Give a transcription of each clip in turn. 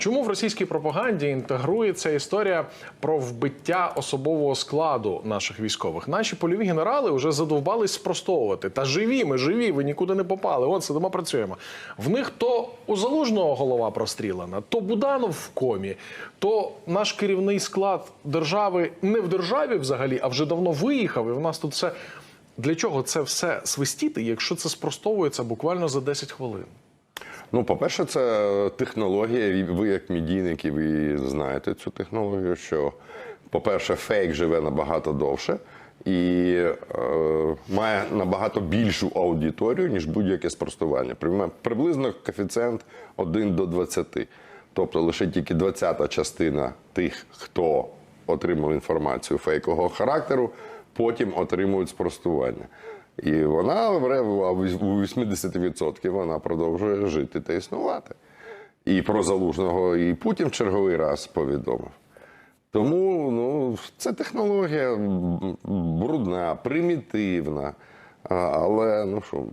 Чому в російській пропаганді інтегрується історія про вбиття особового складу наших військових? Наші польові генерали вже задовбались спростовувати. Та живі, ми живі, ви нікуди не попали. От сидимо, працюємо. В них то у залужного голова прострілена, то Буданов в комі, то наш керівний склад держави не в державі взагалі, а вже давно виїхав. І в нас тут все. Для чого це все свистіти, якщо це спростовується буквально за 10 хвилин? Ну, по-перше, це технологія. Ви, як медійники, ви знаєте цю технологію, що, по-перше, фейк живе набагато довше і е, має набагато більшу аудиторію, ніж будь-яке спростування. Приблизно коефіцієнт 1 до 20. Тобто лише тільки 20-та частина тих, хто отримав інформацію фейкового характеру, потім отримують спростування. І вона у 80% вона продовжує жити та існувати. І про залужного, і Путін в черговий раз повідомив. Тому ну, це технологія брудна, примітивна. Але ну що,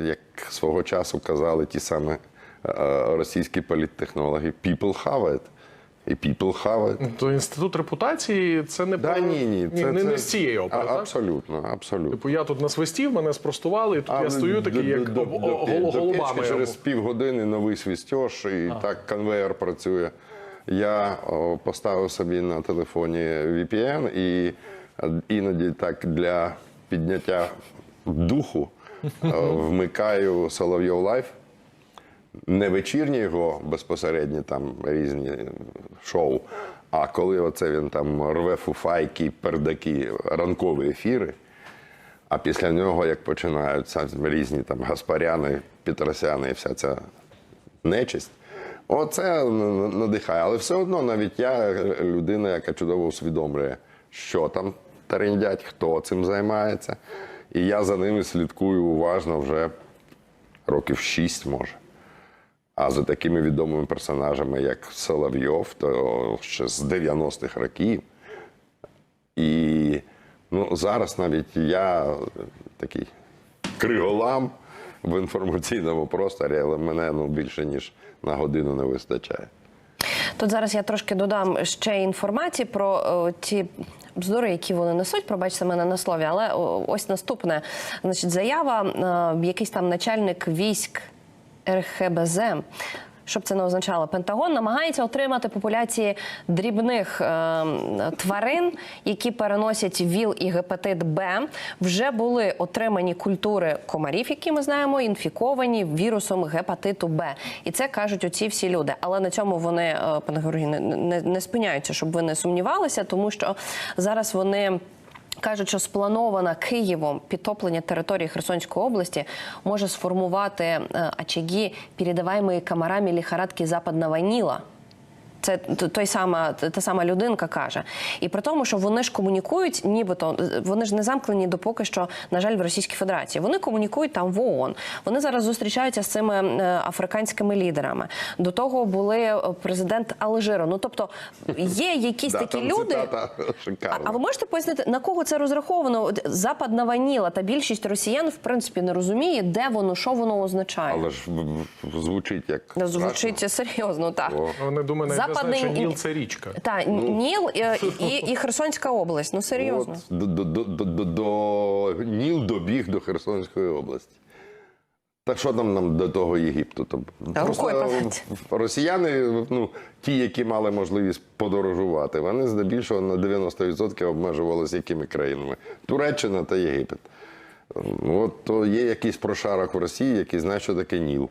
як свого часу казали ті самі е, російські політтехнологи, people have it. І people have it. То інститут репутації це не Да, про- ні, ні, це, не, це, не з цієї опери. А, так? Абсолютно, абсолютно. Типу я тут насвистів, мене спростували, і тут я стою такий, до- як до- об- до- о- до- голубами. через півгодини новий свістьош, і так конвейер працює. Я о, поставив собі на телефоні VPN і е, іноді так для підняття духу е, вмикаю Соловйов Лайф. Не вечірні його безпосередні там різні шоу, а коли оце він там рве фуфайки, пердаки, ранкові ефіри. А після нього, як починаються різні там Гаспаряни, Петросяни і вся ця нечисть, оце надихає. Але все одно навіть я людина, яка чудово усвідомлює, що там тарендять, хто цим займається. І я за ними слідкую уважно вже років шість, може. А за такими відомими персонажами, як Соловйов, то ще з 90-х років. І ну, зараз навіть я такий криголам в інформаційному просторі, але мене ну, більше ніж на годину не вистачає. Тут зараз я трошки додам ще інформації про о, ті бздури, які вони несуть. Пробачте мене на слові, але о, ось наступне. Значить, заява, е, якийсь там начальник військ РХБЗ. Щоб це не означало, Пентагон намагається отримати популяції дрібних е, тварин, які переносять ВІЛ і гепатит Б. Вже були отримані культури комарів, які ми знаємо, інфіковані вірусом гепатиту Б. І це кажуть оці всі люди. Але на цьому вони, е, пане Георгій, не, не, не спиняються, щоб ви не сумнівалися, тому що зараз вони. Кажуть, що спланована Києвом підтоплення території Херсонської області може сформувати е, очаги, передаваємої комарами лихорадки западного Ніла. Це той сама та сама людинка каже, і при тому, що вони ж комунікують, нібито вони ж не замкнені допоки що, на жаль, в Російській Федерації. Вони комунікують там в ООН. Вони зараз зустрічаються з цими е, африканськими лідерами. До того були е, президент Алжиру. Ну тобто є якісь такі люди. А, ви можете пояснити, на кого це розраховано? Западна ваніла та більшість росіян, в принципі, не розуміє, де воно, що воно означає. Але ж звучить як. Звучить серйозно, так. Вони думають, Западний знають, що Ніл це річка. Та Ніл е, і, і Херсонська область. Ну серйозно. От, до, до, до, до, до, до Ніл добіг до Херсонської області. Так що там нам до того Єгипту? Там рукою просто росіяни, ну ті, які мали можливість подорожувати, вони здебільшого на 90% обмежувалися якими країнами? Туреччина та Єгипет. От то є якийсь прошарок в Росії, який знає, що таке Ніл.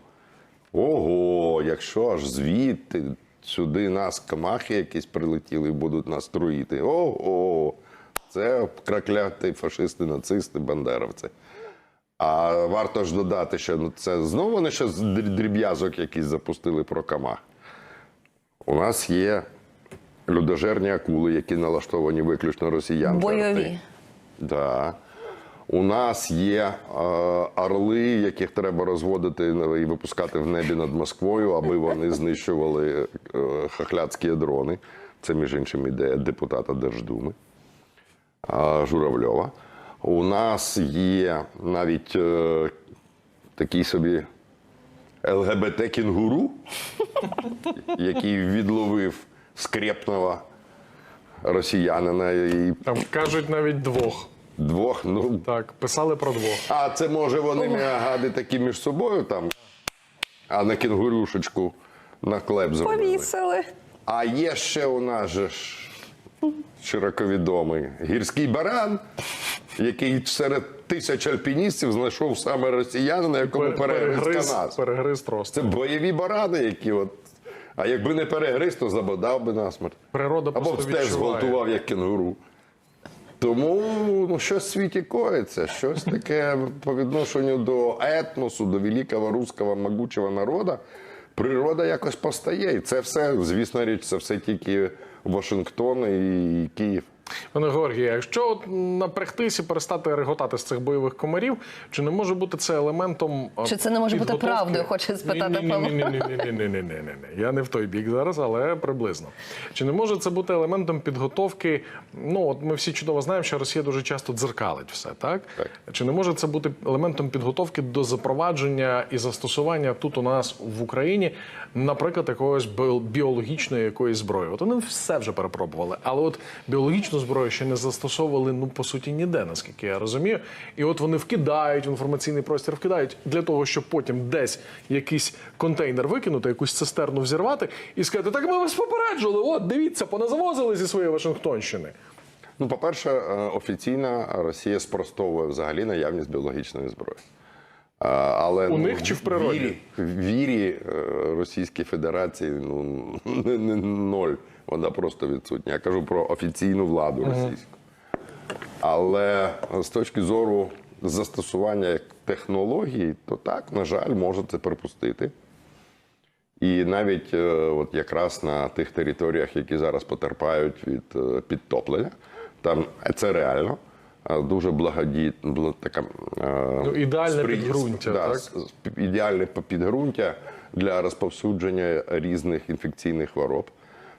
Ого, якщо аж звідти сюди нас камахи якісь прилетіли і будуть нас труїти. Ого, це кракляті фашисти, нацисти, бандеровці. А варто ж додати, що ну, це знову вони ще дріб'язок якісь запустили про камах. У нас є людожерні акули, які налаштовані виключно росіян. Бойові. Да. У нас є е, орли, яких треба розводити і випускати в небі над Москвою, аби вони знищували е, хахляцькі дрони. Це, між іншим, ідея депутата Держдуми е, Журавльова. У нас є навіть е, такий собі ЛГБТ кінгуру, який відловив скрепного росіянина і Там кажуть навіть двох. Двох. Ну, Так, писали про двох. а це може вони м'ягади такі між собою там, а на кінгурюшечку на клеп зробили. Повісили. А є ще у нас же ж широковідомий гірський баран, який серед тисяч альпіністів знайшов саме росіянина, якому перегриз канат. перегриз трос. Це бойові барани, які от. А якби не перегриз, то забодав би насмерть. Природа Або б теж зґвалтував, як кенгуру. Тому ну, щось в світі коїться, щось таке по відношенню до етносу, до великого руського могучого народу. Природа якось постає. І це все, звісно річ, це все тільки Вашингтон і Київ. Пане Георгія, якщо напрягтися і перестати реготати з цих бойових комарів, чи не може бути це елементом? Е, чи це не може бути правдою? Хоче спитати Павло. Ні, ні, ні, ні, ні, ні, ні, ні. Я не в той бік зараз, але приблизно. Чи не може це бути елементом підготовки? Ну от ми всі чудово знаємо, що Росія дуже часто дзеркалить все, так? так чи не може це бути елементом підготовки до запровадження і застосування тут у нас в Україні, наприклад, якогось біологічної якоїсь зброї? От вони все вже перепробували, але от біологічно біологічну зброю ще не застосовували ну по суті ніде, наскільки я розумію. І от вони вкидають в інформаційний простір, вкидають для того, щоб потім десь якийсь контейнер викинути, якусь цистерну взірвати і сказати: так ми вас попереджували. От дивіться, поназавозили зі своєї Вашингтонщини. Ну, по-перше, е, офіційно Росія спростовує взагалі наявність біологічної зброї. Але У ну, них чи в природі? Вірі, вірі е, Російській Федерації ну, не, не, ноль. Вона просто відсутня. Я кажу про офіційну владу російську. Але з точки зору застосування як технології, то так, на жаль, може це припустити. І навіть е, от якраз на тих територіях, які зараз потерпають від е, підтоплення, там це реально. е, Дуже благоді... бла- така, Ну, ідеальне спри- підґрунтя, да, так? ідеальне підґрунтя для розповсюдження різних інфекційних хвороб.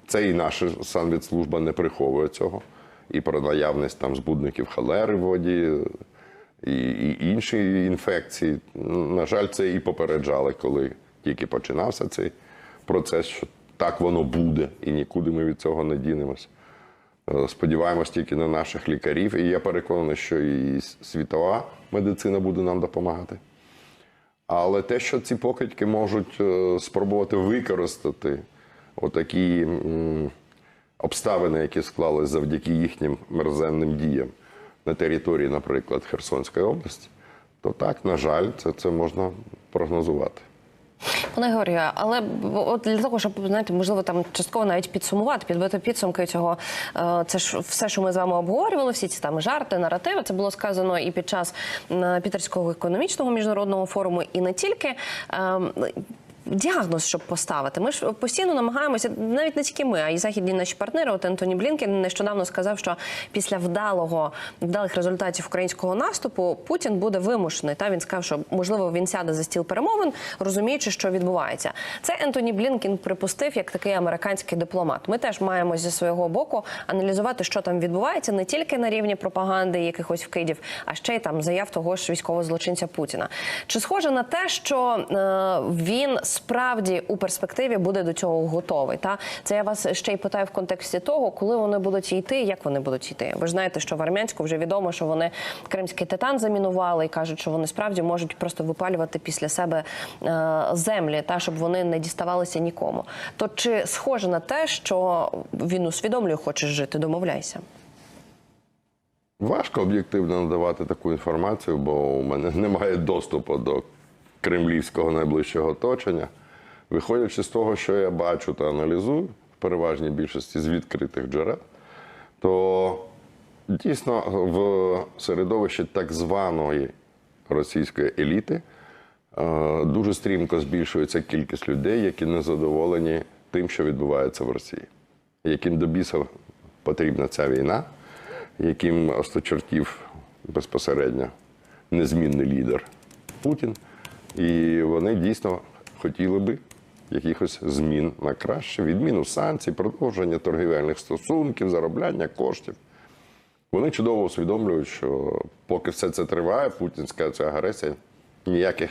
Це і наша санвідслужба не приховує цього. І про наявність там збудників холери в воді, і, і інші інфекції. На жаль, це і попереджали, коли тільки починався цей процес, що так воно буде, і нікуди ми від цього не дінемося. Е, Сподіваємось тільки на наших лікарів, і я переконаний, що і світова медицина буде нам допомагати. Але те, що ці покидьки можуть е, спробувати використати отакі обставини, які склались завдяки їхнім мерзенним діям на території, наприклад, Херсонської області, то так, на жаль, це, це можна прогнозувати. Пане Георгію, але от для того, щоб знаєте, можливо, там частково навіть підсумувати, підбити підсумки цього, е, це ж все, що ми з вами обговорювали, всі ці там жарти, наративи. Це було сказано і під час Пітерського економічного міжнародного форуму, і не тільки. Діагноз, щоб поставити. Ми ж постійно намагаємося, навіть не тільки ми, а й західні наші партнери. От Ентоні Блінкен нещодавно сказав, що після вдалого вдалих результатів українського наступу Путін буде вимушений. Та він сказав, що можливо він сяде за стіл перемовин, розуміючи, що відбувається. Це Ентоні Блінкен припустив як такий американський дипломат. Ми теж маємо зі свого боку аналізувати, що там відбувається, не тільки на рівні пропаганди, якихось вкидів, а ще й там заяв того ж військового злочинця Путіна. Чи схоже на те, що е, він справді у перспективі буде до цього готовий? Та це я вас ще й питаю в контексті того, коли вони будуть йти, як вони будуть йти. Ви ж знаєте, що в Армянську вже відомо, що вони кримський титан замінували і кажуть, що вони справді можуть просто випалювати після себе е, землі, та щоб вони не діставалися нікому. То чи схоже на те, що він усвідомлює, хочеш жити, домовляйся? Важко об'єктивно надавати таку інформацію, бо у мене немає доступу до кремлівського найближчого оточення. Виходячи з того, що я бачу та аналізую в переважній більшості з відкритих джерел, то дійсно в середовищі так званої російської еліти е, дуже стрімко збільшується кількість людей, які не задоволені тим, що відбувається в Росії, яким до біса потрібна ця війна, яким осточертів безпосередньо незмінний лідер Путін. І вони дійсно хотіли би якихось змін на краще, відміну санкцій, продовження торгівельних стосунків, заробляння коштів. Вони чудово усвідомлюють, що поки все це триває, путінська ця агресія ніяких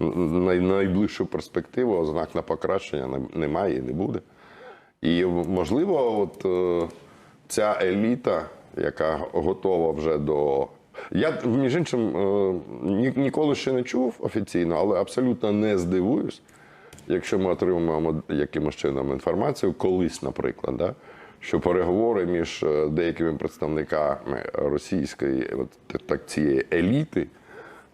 н- найближчу перспективу ознак на покращення немає і не буде. І можливо, от е, ця еліта, яка готова вже до. Я, між іншим, е, ні- ніколи ще не чув офіційно, але абсолютно не здивуюсь, якщо ми отримаємо якимось чином інформацію, колись, наприклад, да, що переговори між е, деякими представниками російської от, так, цієї еліти,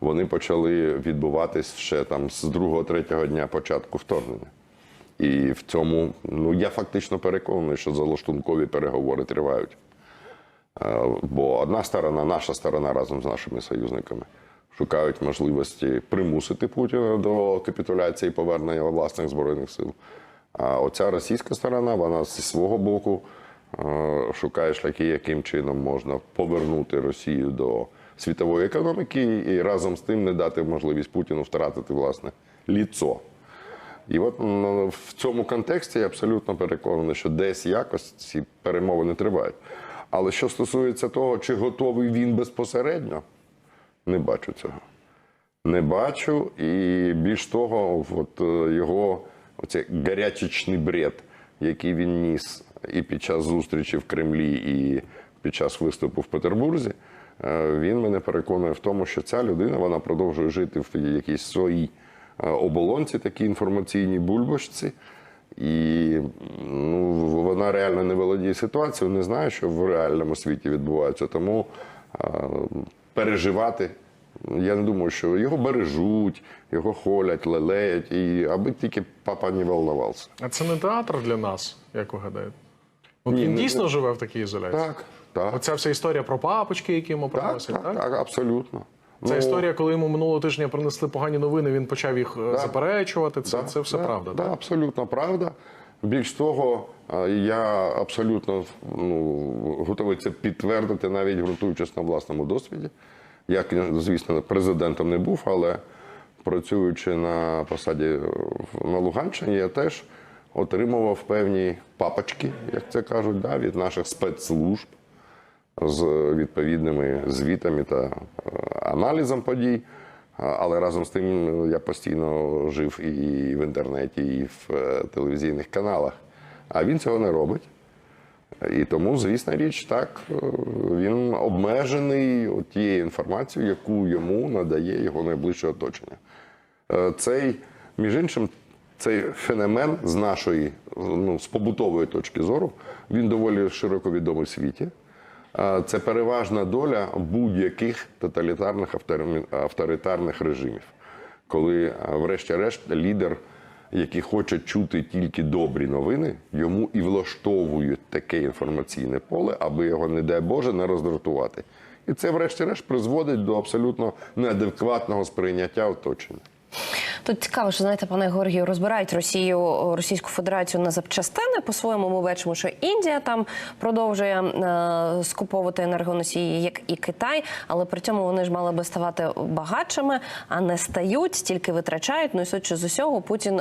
вони почали відбуватись ще там з другого-третього дня початку вторгнення. І в цьому, ну я фактично переконаний, що залаштункові переговори тривають. Е, Бо одна сторона, наша сторона разом з нашими союзниками шукають можливості примусити Путіна до капітуляції повернення власних збройних сил. А оця російська сторона, вона зі свого боку е, шукає шляхи, яким чином можна повернути Росію до світової економіки і разом з тим не дати можливість Путіну втратити власне ліцо. І от в цьому контексті я абсолютно переконаний, що десь якось ці перемовини тривають. Але що стосується того, чи готовий він безпосередньо, не бачу цього. Не бачу. І більш того, от е, його оцей гарячечний бред, який він ніс і під час зустрічі в Кремлі, і під час виступу в Петербурзі, е, він мене переконує в тому, що ця людина вона продовжує жити в якійсь своїй е, оболонці, такій інформаційній бульбашці. І ну, вона реально не володіє ситуацією, не знає, що в реальному світі відбувається. Тому е, переживати. Я не думаю, що його бережуть, його холять, лелеять, і аби тільки папа не волновався. А це не театр для нас, як ви гадаєте? От Ні, він не- дійсно живе в такій ізоляції. Так, так. Оця вся історія про папочки, які йому Так, приносять, так, так, абсолютно. Це Ну, історія, коли йому минулого тижня принесли погані новини, він почав їх е, Так. заперечувати. Це, Да, це все да, правда. Да, так? абсолютно правда. Більш того, е, я абсолютно ну, готовий це підтвердити, навіть ґрунтуючись на власному досвіді. Я, звісно, президентом не був, але працюючи на посаді е, на Луганщині, я теж отримував певні папочки, як це кажуть, да, від наших спецслужб з відповідними звітами та е, аналізом подій. Але разом з тим я постійно жив і в інтернеті, і в е, телевізійних каналах. А він цього не робить. І тому, звісна річ, так, е, він обмежений тією інформацією, яку йому надає його найближче оточення. Цей, між іншим, цей феномен з нашої, ну, з побутової точки зору, він доволі широко відомий в світі. Це переважна доля будь-яких тоталітарних автори- авторитарних режимів, коли, врешті-решт, лідер, який хоче чути тільки добрі новини, йому і влаштовують таке інформаційне поле, аби його, не дай Боже, не роздратувати. І це, врешті-решт, призводить до абсолютно неадекватного сприйняття оточення. Тут цікаво, що знаєте, пане Георгію, розбирають Росію, Російську Федерацію на запчастини. По-своєму ми бачимо, що Індія там продовжує е, скуповувати енергоносії, як і Китай, але при цьому вони ж мали би ставати багатшими, а не стають, тільки витрачають. Ну і судячи з усього, Путін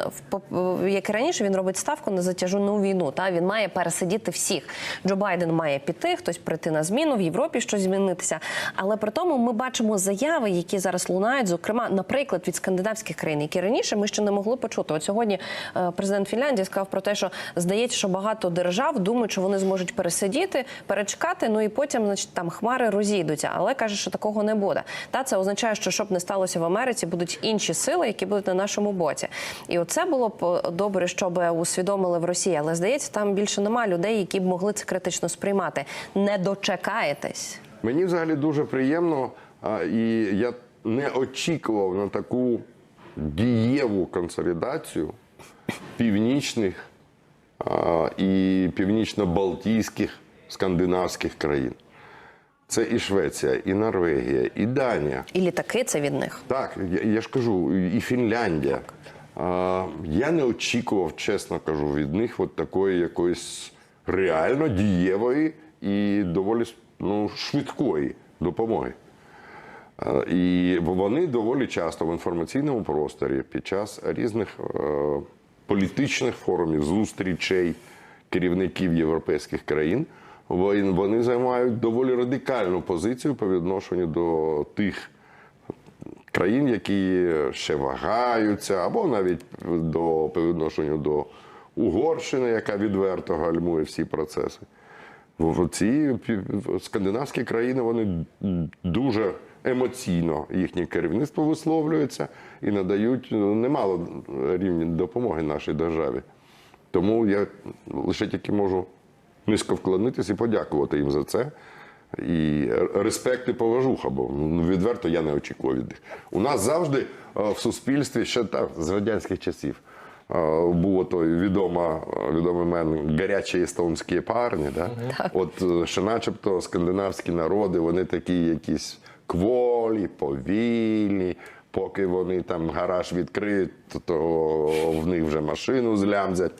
як і раніше він робить ставку на затяжну війну. Та він має пересидіти всіх. Джо Байден має піти, хтось прийти на зміну в Європі, щось змінитися. Але при тому ми бачимо заяви, які зараз лунають, зокрема, наприклад, від скандинавських країн, які раніше ми ще не могли почути. От сьогодні е, президент Фінляндії сказав про те, що здається, що багато держав думають, що вони зможуть пересидіти, перечекати. Ну і потім, значить, там хмари розійдуться. Але каже, що такого не буде. Та це означає, що щоб не сталося в Америці, будуть інші сили, які будуть на нашому боці. І оце було б е, добре, щоб усвідомили в Росії. Але здається, там більше немає людей, які б могли це критично сприймати. Не дочекаєтесь. Мені взагалі дуже приємно, і я не очікував на таку дієву консолідацію північних а, і північно-балтійських скандинавських країн. Це і Швеція, і Норвегія, і Данія. І літаки це від них. Так, я, я ж кажу, і Фінляндія. А, я не очікував, чесно кажу, від них от такої якоїсь реально дієвої і доволі ну, швидкої допомоги. А, І вони доволі часто в інформаційному просторі під час різних е, політичних форумів, зустрічей керівників європейських країн вони займають доволі радикальну позицію по відношенню до тих країн, які ще вагаються, або навіть до по відношенню до Угорщини, яка відверто гальмує всі процеси. В Ці скандинавські країни вони дуже емоційно їхнє керівництво висловлюється і надають ну, немало рівні допомоги нашій державі. Тому я лише тільки можу низько вклонитись і подякувати їм за це. І респект і поважуха, бо ну, відверто я не очікував від них. У нас завжди е, в суспільстві ще так, з радянських часів е, був той відома, відомий мен гарячі естонські парні. Да? От е, що начебто скандинавські народи, вони такі якісь кволі, повільні. Поки вони там гараж відкриють, то в них вже машину злямзять.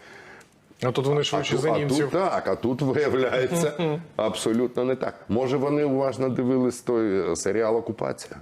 А тут вони швидше за за а тут так, а тут виявляється абсолютно не так. Може, вони уважно дивились той е, серіал Окупація.